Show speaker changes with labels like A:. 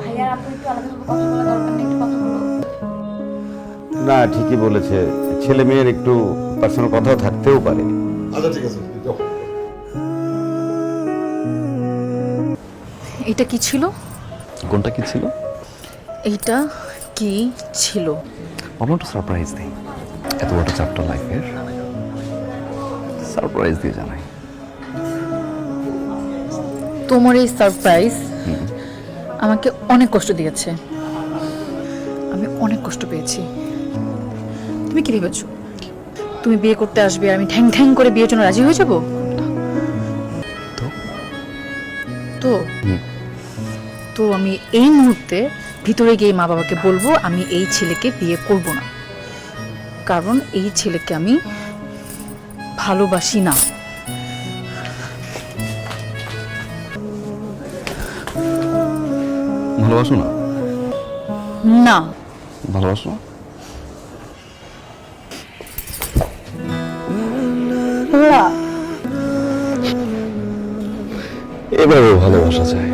A: ভাইয়ার আপু একটু না ঠিকই বলেছে। ছেলে মেয়ের একটু পার্সোনাল কথাও থাকতেও পারে।
B: আচ্ছা ঠিক আছে
C: এটা কি ছিল?
D: কোনটা কি ছিল?
C: এটা কি ছিল?
D: আমার তো সারপ্রাইজ দেই এত বড় চ্যাপ্টার লাইফের সারপ্রাইজ দিয়ে জানাই।
C: তোমার এই সারপ্রাইজ আমাকে অনেক কষ্ট দিয়েছে। আমি অনেক কষ্ট পেয়েছি। তুমি কি ভেবেছো? তুমি বিয়ে করতে আসবে আমি ঠ্যাং ঠ্যাং করে বিয়ের জন্য রাজি হয়ে যাব?
D: তো?
C: তো? তো আমি এই মুহূর্তে ভিতরে গিয়ে মা বাবাকে বলব আমি এই ছেলেকে বিয়ে করব না। কারণ এই ছেলেকে আমি ভালোবাসি না।
D: ভালোবাসো না?
C: না।
D: ভালোবাসো? এবারেও ভালোবাসা চাই।